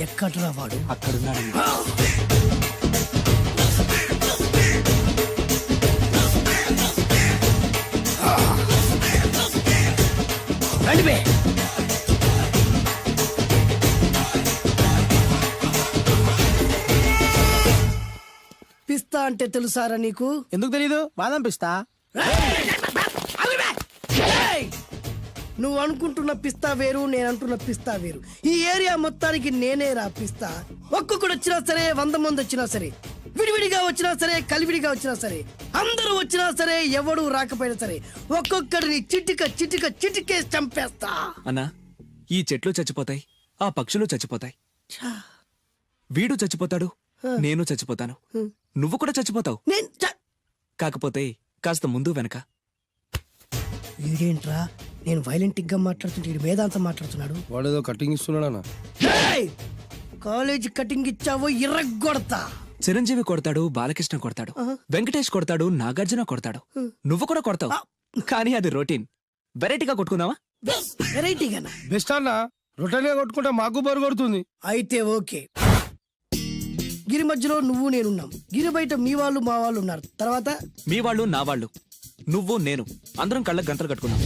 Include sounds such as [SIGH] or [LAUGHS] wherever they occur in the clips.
ఎక్కడ్రా వాడు? అక్కడున్నాడన్నా రండి పిస్తా అంటే తెలుసారా నీకు? ఎందుకు తెలీదు? బాదం పిస్తా! నువ్వు అనుకుంటున్న పిస్తా వేరు నేను అంటున్న పిస్తా వేరు. ఈ ఏరియా మొత్తానికి నేనే రా పిస్తా. ఒక్కొక్కడు వచ్చినా సరే వంద మంది వచ్చినా సరే విడివిడిగా వచ్చినా సరే కలివిడిగా వచ్చినా సరే అందరూ వచ్చినా సరే ఎవడు రాకపోయినా సరే ఒక్కొక్కడిని చిటిక చిటిక చిటికేసి చంపేస్తా. అన్నా ఈ చెట్లు చచ్చిపోతాయి ఆ పక్షులు చచ్చిపోతాయి. వీడు చచ్చిపోతాడు నేను చచ్చిపోతాను. నువ్వు కూడా చచ్చిపోతావు. నేను చ- కాకపోతే కాస్త ముందు వెనక. వీడేంట్రా నేను వైలెంట్గా మాట్లాడుతుంటే వీడు వేదాంతం మాట్లాడుతున్నాడు. వాడేదో కటింగ్ ఇస్తున్నాడన్నా ఏయ్! కాలేజ్ కటింగ్ ఇచ్చావో ఇర్రగొడతా. చిరంజీవి కొడతాడు బాలకృష్ణ కొడతాడు వెంకటేష్ కొడతాడు నాగార్జున కొడతాడు. నువ్వు కూడా కొడతావు. కానీ అది రొటీన్ వెరైటీగా కొట్టుకుందావా వెరైటీగానా బెస్ట్ అన్న రొట్టెనే కొట్టుకుంటే మాకు బరు కొడుతుంది. అయితే ఓకే. గిరి మధ్యలో నువ్వు నేనున్నాం. గిరి బయట మీ వాళ్ళు మా వాళ్ళు ఉన్నారు. తర్వాత? మీ వాళ్ళు నా వాళ్ళు. నువ్వు నేను. అందరం కళ్ళకు గంటలు కట్టుకున్నాం.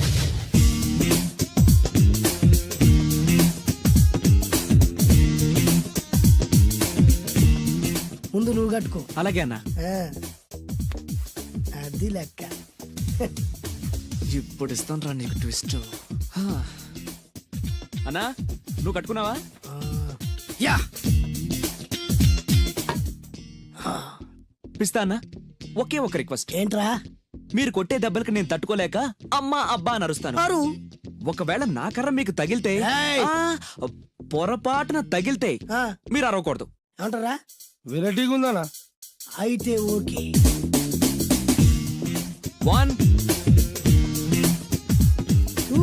కట్టుకో. అలాగే అన్నా ఆ. అది లెక్క. ఇప్పుడు ఇస్తాను రా నీకు ట్విస్ట్ అన్నా నువ్వు కట్టుకున్నావా. యా. పిస్తా అన్నా ఒకే ఒక రిక్వెస్ట్ ఏంట్రా? మీరు కొట్టే దెబ్బలకి నేను తట్టుకోలేక అమ్మా అబ్బా అని అరుస్తాను. ఒకవేళ నా కర్ర మీకు తగిలితే పొరపాటున తగిలితే మీరు అరవకూడదు. ఏమంటారా? వెరైటీగా ఉందన్నా అయితే okay. One. Two.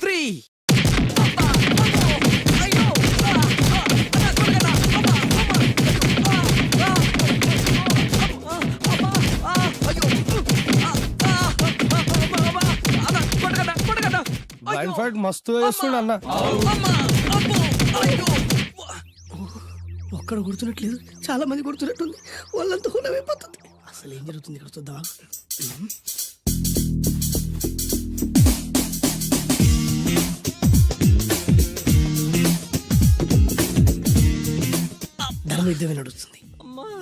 Three. Blind fight మస్తు వేస్తుండ అన్న ఒక్కడ గుర్తున్నట్లేదు. చాలా మంది గుర్తున్నట్టుంది. వాళ్ళంతా హులమైపోతుంది అసలు ఏం జరుగుతుంది ఇక్కడ చూద్దామా? ధర్మ యుద్ధమే నడుస్తుంది.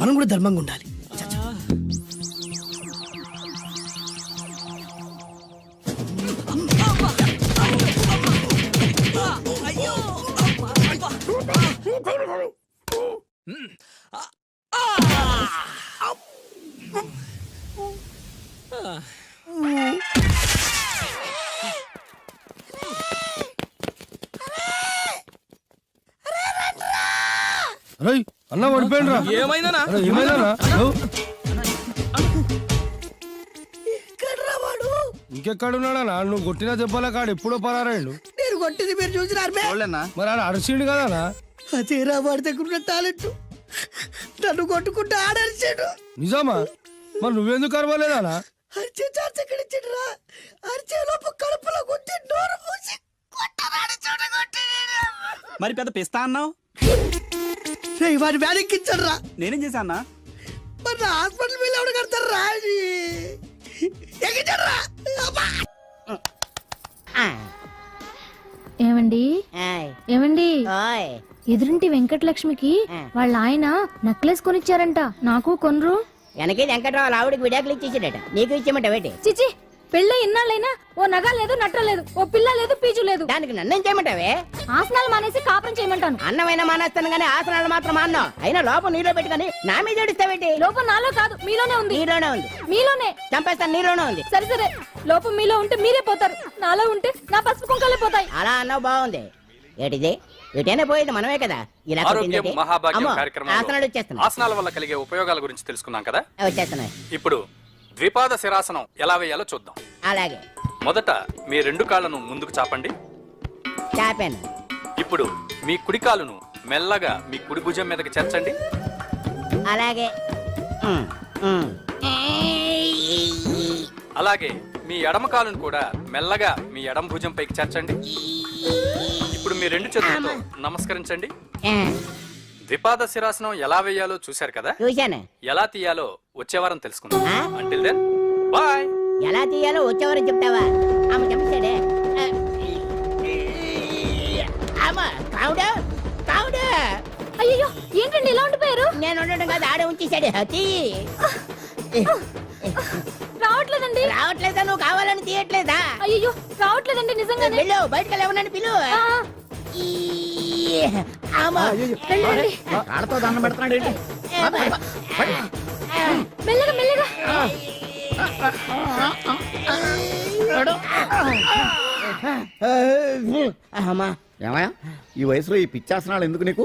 మనం కూడా ధర్మంగా ఉండాలి. రై అన్న పడిపోయిండు రా ఏమైందనా అరే, ఏమైందన్నా? ఓ, ఎక్కడ్రా వాడు? ఇంకెక్కడ ఉన్నాడన్నా నువ్వు కొట్టిన దెబ్బల కాడు ఎప్పుడో పరారాయండు నేను కొట్టింది మీరు చూసినారు మే? మరి ఆడ అరిసిండు కదనా అదేరా వాడి దగ్గర ఉన్న టాలెంట్. నన్ను కొట్టుకుంటూ ఆడరిచాడు. నిజమా? మరి నువ్వెందుకు అరవలేదానా అరిచే ఛాన్స్ ఎక్కడ ఇచ్చాడురా అరిచే లోపు కడుపులో కొట్టి నోరు మూసి కొట్టరాడు చూడగొట్టి మరి పెద్ద పిస్తా అన్నావు? రేయ్ వాడి వ్యాధికిచ్చాడు రా నేనేం చేశా అన్నా? మరి నా హాస్పిటల్ బిల్ ఎవడు కడతారు రా రా అబ్బా! ఏమండి? ఏమండి? ఎదురింటి వెంకటలక్ష్మికి వాళ్ళ ఆయన నెక్లెస్ కొనిచ్చారంట. నాకు కొనరు. వెనకే వెంకట్రావు ఆవిడకి విడాకులు ఇచ్చేసాడట. నీకు ఇచ్చేమంట వేటి చిచి పెళ్ళ ఇన్నాళ్ళైనా ఓ నగ లేదు నట్ర లేదు ఓ పిల్ల లేదు పీచు లేదు. దానికి నన్నేం చేయమంటావే? ఆసనాలు మానేసి కాపురం చేయమంటాను. అన్నమైన మానేస్తాను గానీ ఆసనాలు మాత్రం మాన్నో. అయినా లోపం నీలో పెట్టుకొని నా మీద ఏడుస్తావేటి? లోపం నాలో కాదు మీలోనే ఉంది. నీలోనే ఉంది. మీలోనే. చంపేస్తాను నీలోనే ఉంది. సరే సరే. లోపం మీలో ఉంటే మీరే పోతారు. నాలో ఉంటే నా పసుపు కుంకలే పోతాయి. అలా అన్నావు బాగుంది. ఏటిది? ఎటైనా పోయేది మనమే కదా. ఇలా ఆరోగ్యం? మహాభాగ్యం అమ్మో, కార్యక్రమంలో. ఆసనాలు వచ్చేస్తున్నాయి. ఆసనాల వల్ల కలిగే ఉపయోగాల గురించి తెలుసుకున్నాం కదా? వచ్చేస్తున్నాయి. ఇప్పుడు ద్విపాద శిరాసనం ఎలా వేయాలో చూద్దాం. అలాగే. మొదట మీ రెండు కాళ్ళను ముందుకు చాపండి. చాపాను. ఇప్పుడు మీ కుడి కాలును మెల్లగా మీ కుడి భుజం మీదకి చేర్చండి. అలాగే. ఉమ్, ఉమ్. అలాగే మీ ఎడమ కాలును కూడా మెల్లగా మీ ఎడమ భుజం పైకి చేర్చండి. ఇప్పుడు మీ రెండు చేతులతో నమస్కరించండి. ఆ, ద్విపాద శిరాసనం ఎలా వేయాలో చూశారు కదా? చూశాను. ఎలా తీయాలో వచ్చే వారం తెలుసుకుందాం. ఆ? అంటిల్ దెన్ బాయ్ ఎలా తీయాలో వచ్చేవారు చెప్తావా? ఆమె చెప్పాడే ఆమా కావుడు కావుడు. అయ్యో ఏంటండి ఇలా ఉండిపోయారు? నేను ఉండడం కాదు ఆడే ఉంచేశాడు. తీ. రావట్లేదండి. రావట్లేదా? నువ్వు కావాలని తీయట్లేదా? అయ్యో రావట్లేదండి నిజంగానే. వెళ్ళు బయటకు వెళ్ళవనని పిలు. ఆ, ఆడతో దండం పెడుతున్నాడు ఏంటి? మెల్లగా మెల్లగా. అమ్మా ఏమయ్యా ఈ వయసులో ఈ పిచ్చాసనాలు ఎందుకు నీకు?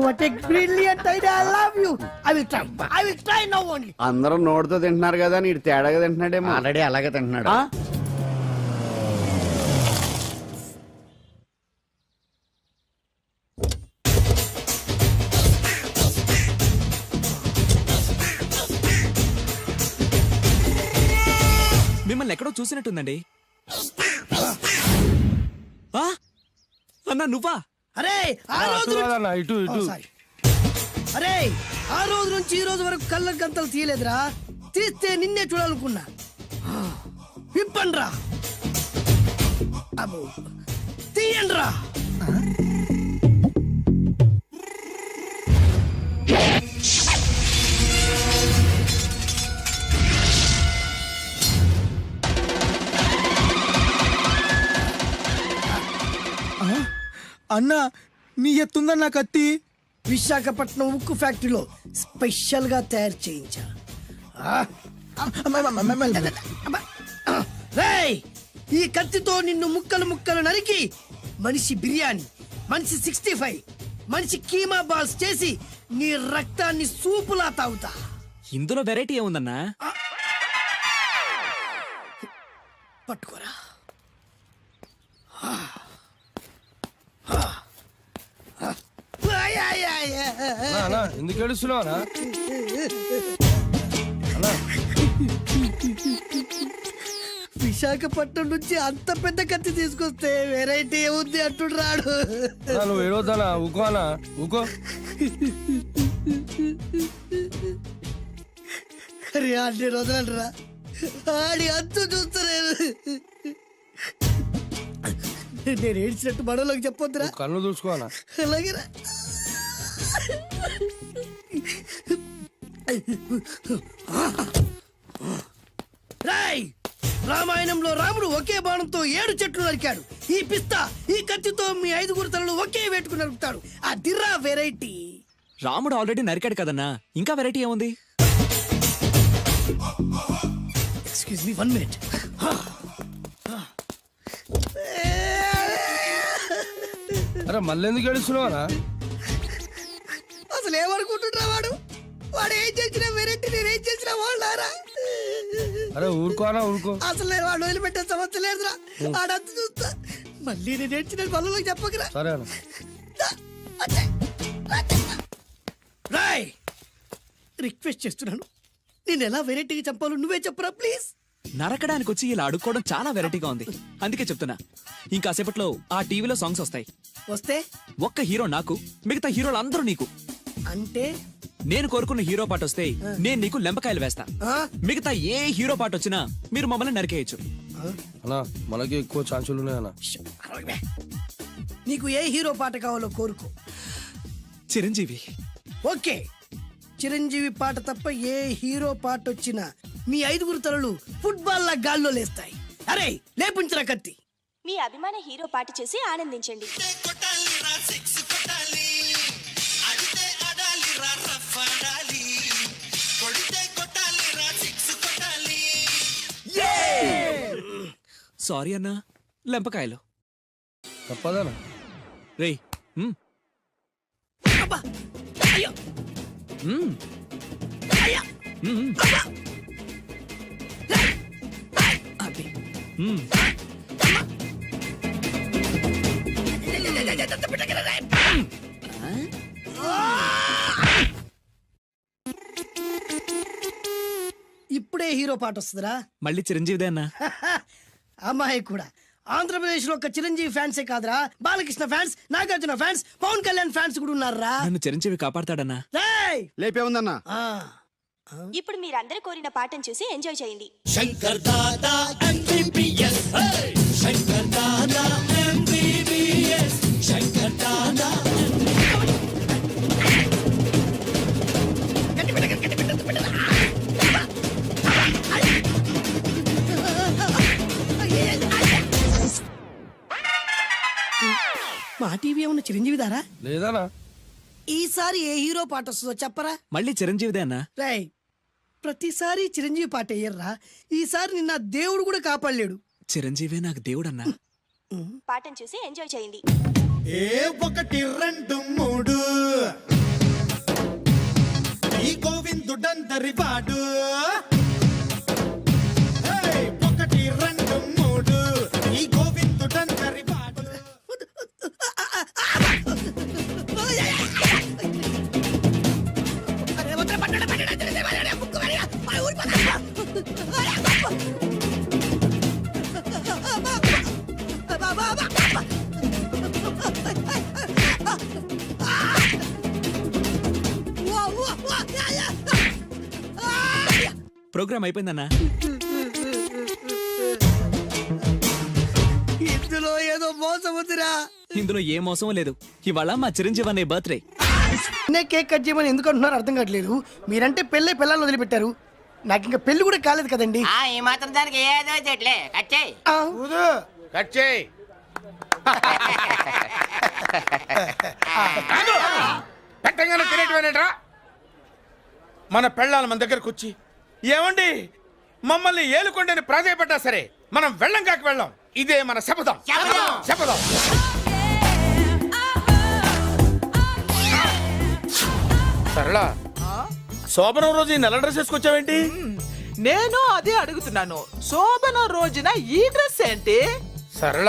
What a brilliant idea I love you I will try I will try now only అందరూ నోటితో తింటున్నారు కదా నీడు తేడాగా తింటున్నాడేమో. ఆల్రెడీ అలాగే తింటున్నాడు. ఆ? మిమ్మల్ని ఎక్కడో చూసినట్టుందండి. ఆ? అన్నా నువ్వా? అరే ఆ రోజు అటు కాదన్న ఇటు ఇటు. అరే ఆ రోజు నుంచి ఈ రోజు వరకు కళ్ళ గంతలు తీయలేదురా. తీస్తే నిన్నే చూడాలనుకున్నా. విప్పండ్రా. తీయండ్రా. అన్నా నీ ఎత్తుందన్న కత్తి విశాఖపట్నం ఉక్కు ఫ్యాక్టరీలో స్పెషల్గా తయారు చేయించా ఆ? అబ్బా. రేయ్ ఈ కత్తితో నిన్ను ముక్కలు ముక్కలు నరికి మనిషి బిర్యానీ మనిషి సిక్స్టీ ఫైవ్ మనిషి కీమా బాల్స్ చేసి నీ రక్తాన్ని సూపులా తాగుతా ఇందులో వెరైటీ ఏముందన్నా పట్టుకోరా అన్న ఎందుకు ఏడుస్తున్నావు అన్న? విశాఖపట్నం నుంచి అంత పెద్ద కత్తి తీసుకొస్తే వెరైటీ ఏముంది అంటుడు రాడు. నువ్వు ఏడవద్దనా ఊకో ఊకో. అరే అన్ని రోజులంటరా ఆడి అంతు చూస్తలేదు నేను ఏడ్చినట్టు మనలోకి చెప్పొద్దురా. కన్ను చూసుకో అన్న. అలాగేరా రాయ్ రామాయణంలో రాముడు ఒకే బాణంతో ఏడు చెట్లు నరికాడు. ఈ పిస్తా ఈ కత్తితో మీ ఐదుగురు తలలు ఒకే వేటుకు నరుకుతాడు. ఆ దిర్రా వెరైటీ రాముడు ఆల్రెడీ నరికాడు కదన్నా ఇంకా వెరైటీ ఏముంది? ఎక్స్క్యూజ్ మీ వన్ మినిట్ అరే మళ్ళీ ఎందుకు ఏడుస్తున్నావు వాడు ఏం చేసినా వెరైటీ నేను ఏం చేసినా వాళ్ళారా? అరే ఊరుకో అన్న ఊరుకో. అసలు నేను వాడు వదిలిపెట్టే సమస్య లేదురా. ఆడంత చూస్తా. మళ్ళీ నేను ఏడ్చిన పనులకు చెప్పకరా. సరే అన్న. రాయ్ రిక్వెస్ట్ చేస్తున్నాను. నేను ఎలా వెరైటీగా చంపాలో నువ్వే చెప్పరా ప్లీజ్. నరకడానికి వచ్చి ఇలా అడుక్కోవడం చాలా వెరైటీగా ఉంది. అందుకే చెప్తున్నా. ఇంకాసేపట్లో ఆ టీవీలో సాంగ్స్ వస్తాయి. వస్తే? ఒక్క హీరో నాకు మిగతా హీరోలు అందరూ నీకు. అంటే నేను కోరుకున్న హీరో పాట వస్తే నేను నీకు లెంపకాయలు వేస్తా? మిగతా ఏ హీరో పాట వచ్చినా మీరు మమ్మల్ని నరికేయచ్చు. అన్న మనకి ఎక్కువ ఛాన్సులు. నీకు ఏ హీరో పాట కావాలో కోరుకో. చిరంజీవి. ఓకే. చిరంజీవి పాట తప్ప ఏ హీరో పాట వచ్చినా మీ ఐదుగురు తలలు ఫుట్బాల్ లా గాల్లో లేస్తాయి. అరే లేపించరా కత్తి. మీ అభిమాన హీరో పాట చేసి ఆనందించండి. సారీ అన్నా లెంపకాయలు. తప్పదనా? అది మ్. ఇప్పుడే హీరో పాట వస్తుందిరా. మళ్ళీ చిరంజీవిదే అన్నా. [LAUGHS] అమ్మాయి కూడా. ఆంధ్రప్రదేశ్లో ఒక చిరంజీవి ఫ్యాన్సే కాదురా. Balakrishna fans Nagarjuna fans Pawan Kalyan fans కూడా ఉన్నారా నన్ను చిరంజీవి కాపాడతాడన్నా? రేయ్! లేపే ఉందన్నా. ఆ, ఇప్పుడు మీరందరూ కోరిన పాటను చూసి ఎంజాయ్ చేయండి. మా టీవీ ఏమన్నా చిరంజీవి దారా లేదనా? ఈసారి ఏ హీరో పాట వస్తుందో చెప్పరా? మళ్ళీ చిరంజీవిదే అన్నా? రేయ్ ప్రతిసారి చిరంజీవి పాట వేయర్రా. ఈసారి నిన్న దేవుడు కూడా కాపాడలేడు. చిరంజీవే నాకు దేవుడన్నా. పాటను చూసి ఎంజాయ్ చేయండి. ఏ ఒకటి రెండు మూడు. ఈ గోవిందుడందరి వాడు. ప్రోగ్రామ్ అయిపోయిందన్నా. ఇందులో ఏదో మోసం ఉందిరా. ఇందులో ఏ మోసం లేదు. ఇవాళ మా చిరంజీవి అనే బర్త్డే. నే కేక్ కట్ చేయమని ఎందుకు అంటున్నారు? అర్థం కావట్లేదు. మీరంటే పెళ్ళై పిల్లలు వదిలిపెట్టారు. నాకు ఇంకా పెళ్ళి కూడా కాలేదు కదండి. ఆ ఈ మాత్రం దానికి ఏదో చెట్లే. ఆ, కట్ చేయి. [LAUGHS] పెట్టంగానే తినేటివేనేట్రా. మన పెళ్ళాలి మన దగ్గరకు వచ్చి ఏమండి? మమ్మల్ని ఏలుకొండని ప్రాధాయపడ్డా సరే మనం వెళ్ళం కాక వెళ్ళం. ఇదే మన శపథం. శపథం. సరళ శోభనం రోజు ఈ నల్ల డ్రెస్ వేసుకొచ్చావేంటి? నేను అదే అడుగుతున్నాను. శోభన రోజున ఈ డ్రెస్ ఏంటి? సరళ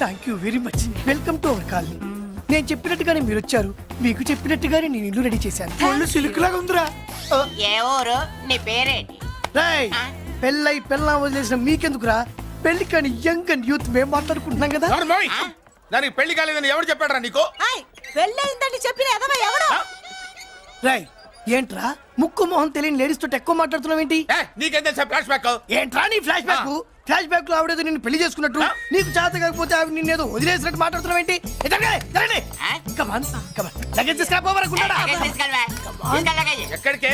Thank you very much welcome to our colony నేను చెప్పినట్టుగానే మీరు వచ్చారు. మీకు చెప్పినట్టుగానే నేను ఇల్లు రెడీ చేశాను. ఒళ్ళు సిల్క్ లాగా ఉందిరా. ఏ ఊరు? నీ పేరేంటి? రేయ్ పెళ్ళై పెళ్ళం వదిలేసిన మీకెందుకురా? పెళ్ళి కాని యంగ్ అండ్ యూత్ మేము మాట్లాడుకుంటున్నాం కదా. ఎవరు? దానికి పెళ్ళి కాలేదని ఎవరు చెప్పాడరా నీకు? పెళ్ళయిందని చెప్పిన ఎదవ ఎవడు? రాయ్ ఏంట్రా? ముక్కు మొహం తెలియని లేడీస్ తోటి ఎక్కువ మాట్లాడుతున్నావు ఏంటి నీకేం తెలుసా? Flash back. ఏంట్రా నీ ఫ్లాష్ బ్యాక్? ఫ్లాష్ బ్యాక్లో ఆవిడేదో నిన్ను పెళ్ళి చేసుకున్నట్టు. నీకు చేత కాకపోతే ఆవిడ నిన్నేదో వదిలేసినట్టు మాట్లాడుతున్నావు ఏంటి? కమాన్ కమాన్ లగేజ్ తీసుకురాపోవరకుంటాడా ఎక్కడికే?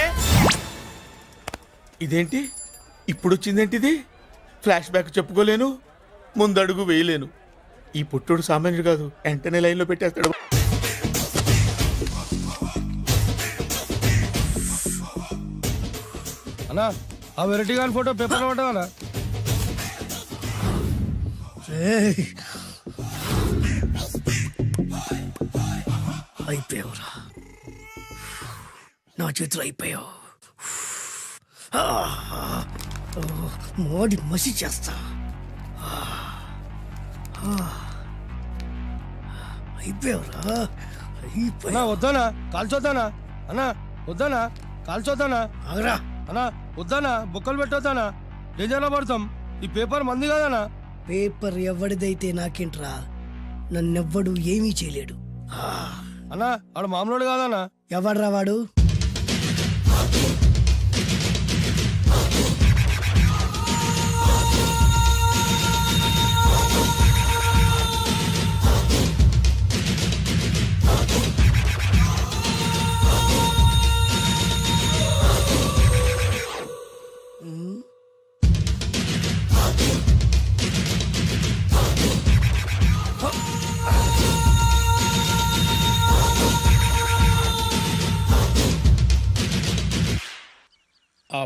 ఇదేంటి? ఇప్పుడు వచ్చిందేంటి ఇది ఫ్లాష్ బ్యాక్ చెప్పుకోలేను ముందడుగు వేయలేను. ఈ పుట్టుడు సామాన్యుడు కాదు వెంటనే లైన్లో పెట్టేస్తాడు. అన్నా ఆ వెరైటీ గారి ఫోటో పేపర్ పట్టదనా అయిపోయావురా. నా చేతిలో అయిపోయావు. మోడి మసి చేస్తా. అయిపోయావురా. అన్నా అయిపోయావు వద్దానా కాల్చొద్దానా అన్నా వద్దానా కాల్చొద్దానా ఆగరా. అన్నా వద్దానా బుక్కలు పెట్టొద్దానా డేంజర్లో పడతాం. ఈ పేపర్ మంది కదనా పేపర్ ఎవడిదైతే నాకేంట్రా నన్నెవ్వడు ఏమీ చేయలేడు. ఆ, అన్నా ఆడ మామూలు కాదన్నా. ఎవడ్రా వాడు?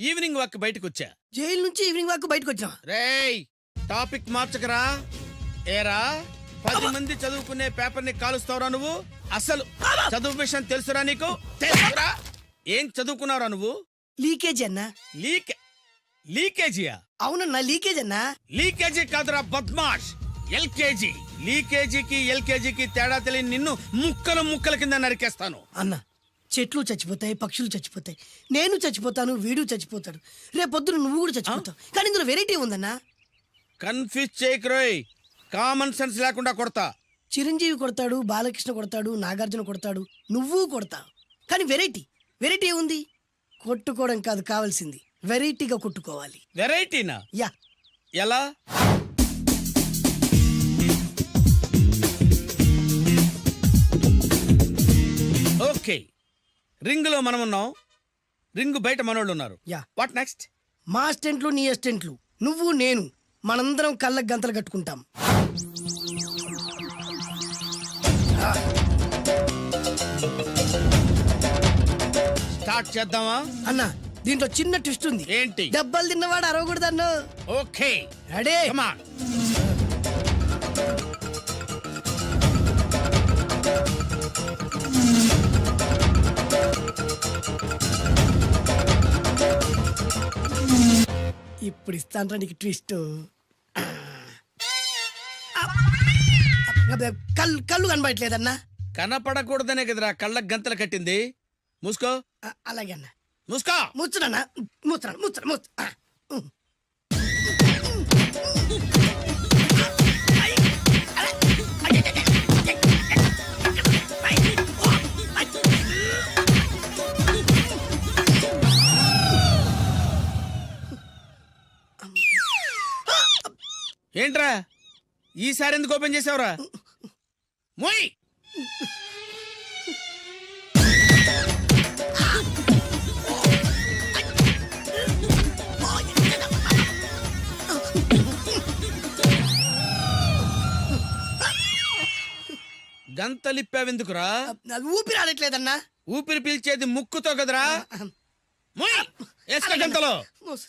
ఈవినింగ్ వాక్ బయటకు వచ్చా జైలు నుంచి ఈవినింగ్ వాక్ బయటకు వచ్చినా రేయ్ టాపిక్ మార్చకరా. ఏరా పది మంది చదువుకునే పేపర్ని కాలుస్తావురా నువ్వు? అసలు చదువు విషయం తెలుసురా నీకు? తెలుసురా. ఏం చదువుకున్నావురా నువ్వు? లీకేజ్ అన్నా. లీక్ లీకేజీయా? అవునన్నా లీకేజ్ అన్నా. లీకేజీ కాదురా బద్మాష్. ఎల్కేజీ. లీకేజీకి ఎల్కేజీకి తేడా తెలియని నిన్ను ముక్కలు ముక్కల కింద నరికేస్తాను. అన్న. చెట్లు చచ్చిపోతాయి పక్షులు చచ్చిపోతాయి. నేను చచ్చిపోతాను వీడు చచ్చిపోతాడు. రేపొద్దున నువ్వు కూడా చచ్చిపోతావు. కానీ ఇందులో వెరైటీ ఉందన్నా కన్ఫ్యూజ్ చేయకురోయ్ కామన్ సెన్స్ లేకుండా కొడతా. చిరంజీవి కొడతాడు బాలకృష్ణ కొడతాడు నాగార్జున కొడతాడు నువ్వు కొడతావు కానీ వెరైటీ వెరైటీ ఉంది కొట్టుకోవడం కాదు కావాల్సింది. వెరైటీగా కొట్టుకోవాలి. వెరైటీనా యా. ఎలా? రింగ్లో మనం ఉన్నాం రింగ్ బయట మనోళ్ళు ఉన్నారు యా. వాట్ నెక్స్ట్ మా అస్టెంట్లు నీ అస్టెంట్లు నువ్వు నేను. మనందరం కళ్ళకు గంతలు కట్టుకుంటాం. స్టార్ట్ చేద్దామా? అన్న దీంట్లో చిన్న ట్విస్ట్ ఉంది. ఏంటి? దెబ్బలు తిన్నవాడు అరవకూడదన్ను. ఓకే రెడీ కమాన్ ఇప్పుడు ఇస్తాను నీకు ట్విస్ట్ కళ్ళు కళ్ళు కనబడట్లేదన్నా? కనపడకూడదనే కదరా కళ్ళకు గంతలు కట్టింది. మూసుకో. అలాగే అన్న. మూసుకో. ముచ్చునన్నా ముచ్చరా ముచ్చరా ముచ్చ ఏంట్రా? ఈసారి ఎందుకు ఓపెన్ చేసావురా? మోయ్! గంతలిప్పావెందుకురా? అది ఊపిరి ఆడట్లేదన్నా. ఊపిరి పీల్చేది ముక్కుతో కదరా? మోయ్! వేసుకో గంతలో. మూసు.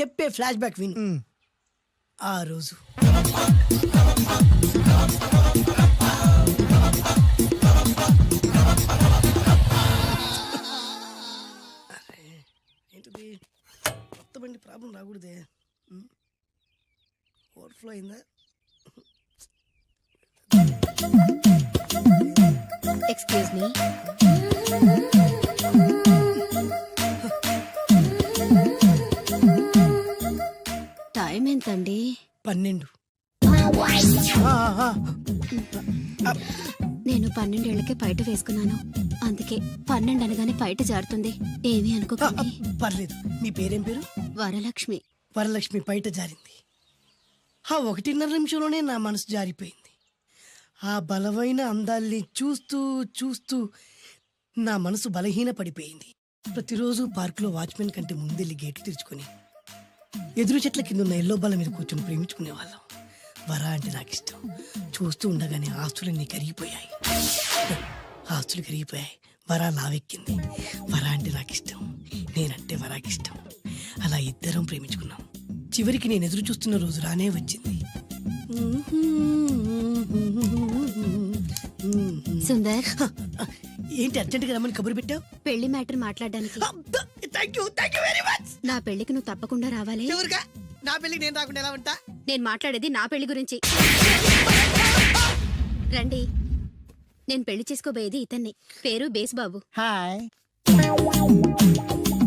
చెప్పే ఫ్లాష్ బ్యాక్ విను ఆ రోజు. అరే, ఏంటిది? కొత్త బండి ప్రాబ్లం రాకూడదే. ఓవర్ఫ్లో అయిందా? ఎక్స్క్యూజ్ మీ టైం ఎంతండి పన్నెండు నేను పన్నెండేళ్ళకే బయట వేసుకున్నాను. అందుకే పన్నెండు అనగానే బయట జారుతుంది. ఏమీ అనుకోకండి. పర్లేదు. మీ పేరేం పేరు? వరలక్ష్మి. వరలక్ష్మి బయట జారింది. ఆ ఒకటిన్నర నిమిషంలోనే నా మనసు జారిపోయింది. ఆ బలమైన అందాల్ని చూస్తూ చూస్తూ నా మనసు బలహీన పడిపోయింది ప్రతిరోజు పార్కులో వాచ్మెన్ కంటే ముందెళ్ళి గేట్లు తెరుచుకొని ఎదురు చెట్ల కింద ఉన్న ఎల్లో బాల మీద కూర్చొని ప్రేమించుకునేవాళ్ళం వరా అంటే నాకు ఇష్టం. చూస్తూ ఉండగానే ఆస్తులన్నీ కరిగిపోయాయి. ఆస్తులు కరిగిపోయాయి. వరా లావెక్కింది వరా అంటే నాకు ఇష్టం. నేనంటే వరాకి ఇష్టం. అలా ఇద్దరం ప్రేమించుకున్నాం. చివరికి నేను ఎదురు చూస్తున్న రోజు రానే వచ్చింది. సుందర్. ఏంటి అర్జెంట్గా రమ్మని కబురు పెట్టావు? పెళ్ళి మ్యాటర్ మాట్లాడడానికి. Thank you thank you very much నా పెళ్ళికి నువ్వు తప్పకుండా రావాలి. ఎవరుగా నా పెళ్ళికి నేను రాకుండా ఎలా ఉంటా? నేను మాట్లాడేది నా పెళ్ళి గురించి. రండి. నేను పెళ్ళి చేసుకోబోయేది ఇతన్ని. పేరు బేస్బాబు. హాయ్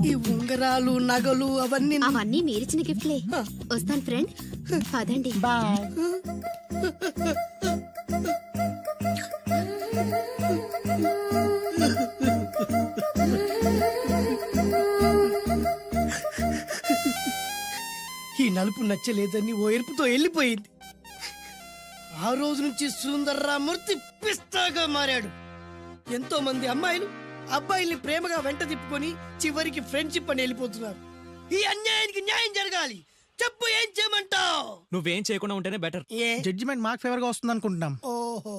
ఈ ఉంగరాలు నగలు అవన్నీ అవన్నీ మీరిచ్చిన గిఫ్ట్లే. వస్తాను ఫ్రెండ్. పదండి. బాయ్ [LAUGHS] నలుపు నచ్చలేదని ఓ ఎరుపుతో వెళ్ళిపోయింది. ఆ రోజు నుంచి సుందర్రామూర్తి పిస్తాగా మారాడు. ఎంతో మంది అమ్మాయిలు అబ్బాయిల్ని ప్రేమగా వెంట తిప్పుకొని చివరికి ఫ్రెండ్షిప్ అని వెళ్ళిపోతున్నారు. ఈ అన్యాయానికి న్యాయం జరగాలి. చెప్పు ఏం చేయమంటావు? నువ్వేం చేయకుండా ఉంటేనే బెటర్. ఏ? జడ్జిమెంట్ మాకు ఫేవర్గా వస్తుంది అనుకుంటున్నాం ఓహో.